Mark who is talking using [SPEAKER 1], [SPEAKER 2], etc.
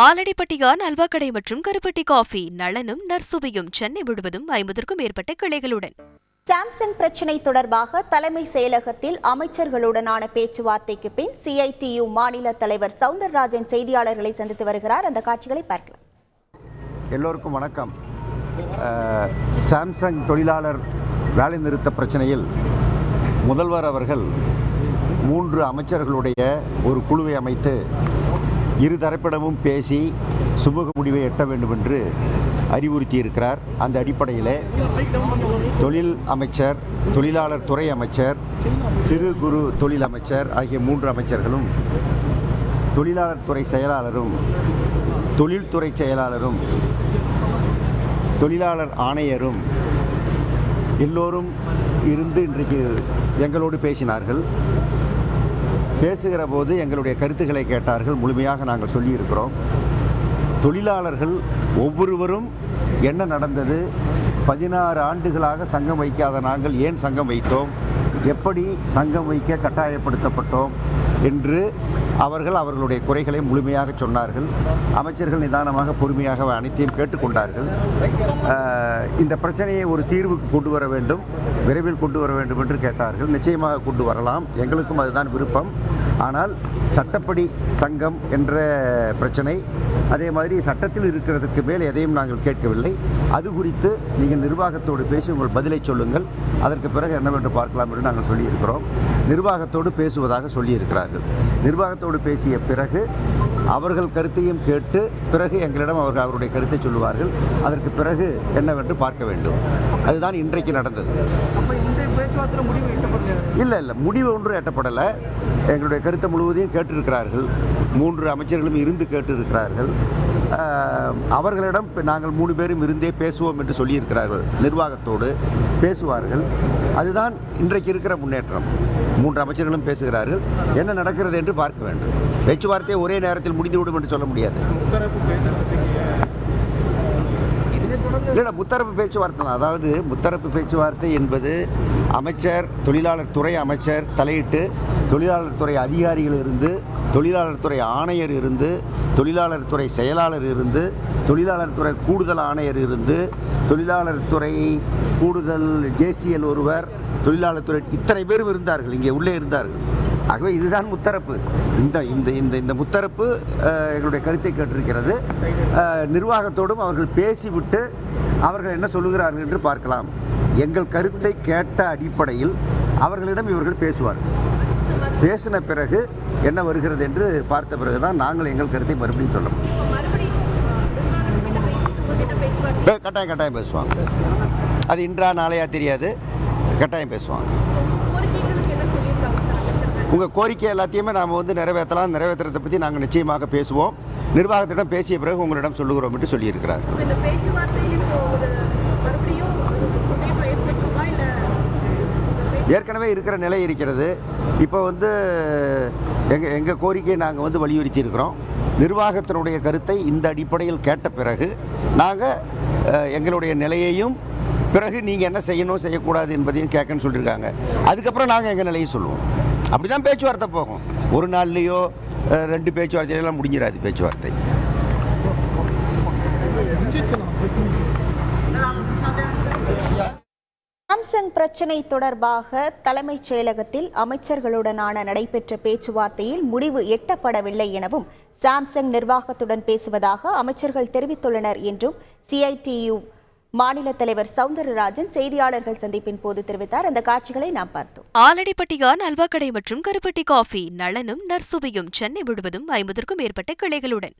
[SPEAKER 1] ஆலடிப்பட்டியான் அல்வா கடை மற்றும் கருப்பட்டி காஃபி நளனும் நற்சுவையும் சென்னை முழுவதும் ஐம்பதற்கும் மேற்பட்ட கிளைகளுடன்.
[SPEAKER 2] சாம்சங் பிரச்சினை தொடர்பாக தலைமை செயலகத்தில் அமைச்சர்களுடனான பேச்சுவார்த்தைக்கு பின் சிஐடியு மாநில தலைவர் சவுந்தரராஜன் செய்தியாளர்களை சந்தித்து வருகிறார். அந்த காட்சிகளை பார்க்கலாம்.
[SPEAKER 3] எல்லோருக்கும் வணக்கம். சாம்சங் தொழிலாளர் வேலைநிறுத்த பிரச்சனையில் முதல்வர் அவர்கள் மூன்று அமைச்சர்களுடைய ஒரு குழுவை அமைத்து இரு தரப்பிடமும் பேசி சுமூக முடிவை எட்ட வேண்டும் என்று அறிவுறுத்தியிருக்கிறார். அந்த அடிப்படையில் தொழில் அமைச்சர் தொழிலாளர் துறை அமைச்சர் சிறு குறு தொழில் அமைச்சர் ஆகிய மூன்று அமைச்சர்களும் தொழிலாளர் துறை செயலாளரும் தொழில்துறை செயலாளரும் தொழிலாளர் ஆணையரும் எல்லோரும் இருந்து இன்றைக்கு எங்களோடு பேசினார்கள். பேசுகிற போது எங்களுடைய கருத்துக்களை கேட்டார்கள். முழுமையாக நாங்கள் சொல்லியிருக்கிறோம். தொழிலாளர்கள் ஒவ்வொருவரும் என்ன நடந்தது? பதினாறு ஆண்டுகளாக சங்கம் வைக்காத நாங்கள் ஏன் சங்கம் வைத்தோம்? எப்படி சங்கம் வைக்க கட்டாயப்படுத்தப்பட்டோம்? என்று அவர்கள் அவர்களுடைய குறைகளை முழுமையாக சொன்னார்கள். அமைச்சர்கள் நிதானமாக பொறுமையாக அனைத்தையும் கேட்டுக்கொண்டார்கள். இந்த பிரச்சனையை ஒரு தீர்வுக்கு கொண்டு வர வேண்டும் விரைவில் கொண்டு வர வேண்டும் என்று கேட்டார்கள். நிச்சயமாக கொண்டு வரலாம். எங்களுக்கும் அதுதான் விருப்பம். ஆனால் சட்டப்படி சங்கம் என்ற பிரச்சனை அதே மாதிரி சட்டத்தில் இருக்கிறதுக்கு மேல் எதையும் நாங்கள் கேட்கவில்லை. அது குறித்து நீங்கள் நிர்வாகத்தோடு பேசி உங்கள் பதிலை சொல்லுங்கள். அதற்கு பிறகு என்னவென்று பார்க்கலாம் என்று நாங்கள் சொல்லியிருக்கிறோம். நிர்வாகத்தோடு பேசுவதாக சொல்லியிருக்கிறார்கள். நிர்வாகத்தோடு பேசிய பிறகு அவர்கள் கருத்தையும் கேட்டு பிறகு எங்களிடம் அவர்கள் அவருடைய கருத்தை சொல்லுவார்கள். அதற்கு பிறகு என்னவென்று பார்க்க வேண்டும். அதுதான் இன்றைக்கு நடந்தது.
[SPEAKER 4] இந்த பேச்சுவார்த்தை முடிவு எட்டப்படலையா?
[SPEAKER 3] இல்லை இல்லை. முடிவு ஒன்றும் எட்டப்படலை. எங்களுடைய கருத்தை முழுவதையும் கேட்டிருக்கிறார்கள். மூன்று அமைச்சர்களும் இருந்து கேட்டிருக்கிறார்கள். அவர்களிடம் நாங்கள் மூணு பேரும் இருந்தே பேசுவோம் என்று சொல்லியிருக்கிறார்கள். நிர்வாகத்தோடு பேசுவார்கள். அதுதான் இன்றைக்கு இருக்கிற முன்னேற்றம். மூன்று அமைச்சர்களும் பேசுகிறார்கள். என்ன நடக்கிறது என்று பார்க்க வேண்டும். பேச்சுவார்த்தை ஒரே நேரத்தில் முடிந்துவிடும் என்று சொல்ல முடியாது. இல்லை முத்தரப்பு பேச்சுவார்த்தை தான். அதாவது முத்தரப்பு பேச்சுவார்த்தை என்பது அமைச்சர் தொழிலாளர் துறை அமைச்சர் தலையிட்டு தொழிலாளர் துறை அதிகாரிகள் இருந்து தொழிலாளர் துறை ஆணையர் இருந்து தொழிலாளர் துறை செயலாளர் இருந்து தொழிலாளர் துறை கூடுதல் ஆணையர் இருந்து தொழிலாளர் துறை கூடுதல் ஜேசிஎல் ஒருவர் தொழிலாளர் துறை இத்தனை பேரும் இருந்தார்கள் இங்கே உள்ளே இருந்தார்கள். ஆகவே இதுதான் முத்தரப்பு. இந்த இந்த இந்த இந்த முத்தரப்பு எங்களுடைய கருத்தை கேட்டிருக்கிறது. நிர்வாகத்தோடும் அவர்கள் பேசிவிட்டு அவர்கள் என்ன சொல்லுகிறார்கள் என்று பார்க்கலாம். எங்கள் கருத்தை கேட்ட அடிப்படையில் அவர்களிடம் இவர்கள் பேசுவார்கள் பேசின பிறகு என்ன வருகிறது என்று பார்த்த பிறகுதான் நாங்கள் எங்கள் கருத்தை மறுபடியும் சொல்ல முடியும். கட்டாயம் கட்டாயம் பேசுவாங்க. அது இன்றா நாளையா தெரியாது. கட்டாயம் பேசுவாங்க. உங்கள் கோரிக்கை எல்லாத்தையுமே நாம் வந்து நிறைவேற்றலாம். நிறைவேற்றுறதை பற்றி நாங்கள் நிச்சயமாக பேசுவோம். நிர்வாகத்திடம் பேசிய பிறகு உங்களிடம் சொல்லுகிறோம் என்று சொல்லியிருக்கிறார். ஏற்கனவே இருக்கிற நிலை இருக்கிறது. இப்போ வந்து எங்கள் எங்கள் கோரிக்கையை நாங்கள் வந்து வலியுறுத்தி இருக்கிறோம் நிர்வாகத்தினுடைய கருத்தை இந்த அடிப்படையில் கேட்ட பிறகு நாங்கள் எங்களுடைய நிலையையும் பிறகு நீங்கள் என்ன செய்யணும் செய்யக்கூடாது என்பதையும் கேட்கன்னு சொல்லியிருக்காங்க. அதுக்கப்புறம் நாங்கள் எங்கள் நிலையை சொல்லுவோம். அப்படி தான் பேச்சுவார்த்தை போகும். ஒரு நாள்லேயோ ரெண்டு பேச்சுவார்த்தையெல்லாம் முடிஞ்சிடாது பேச்சுவார்த்தை.
[SPEAKER 2] சாம்சங் பிரச்சினை தொடர்பாக தலைமைச் செயலகத்தில் அமைச்சர்களுடனான நடைபெற்ற பேச்சுவார்த்தையில் முடிவு எட்டப்படவில்லை எனவும் சாம்சங் நிர்வாகத்துடன் பேசுவதாக அமைச்சர்கள் தெரிவித்துள்ளனர் என்றும் சிஐடியு மாநில தலைவர் சவுந்தரராஜன் செய்தியாளர்கள் சந்திப்பின் போது தெரிவித்தார். அந்த காட்சிகளை நாம் பார்த்தோம்.
[SPEAKER 1] ஆலடிப்பட்டியான் அல்வா கடை மற்றும் கருப்பட்டி காஃபி நலனும் நர்சுவையும் சென்னை முழுவதும் ஐம்பதற்கும் மேற்பட்ட கிளைகளுடன்.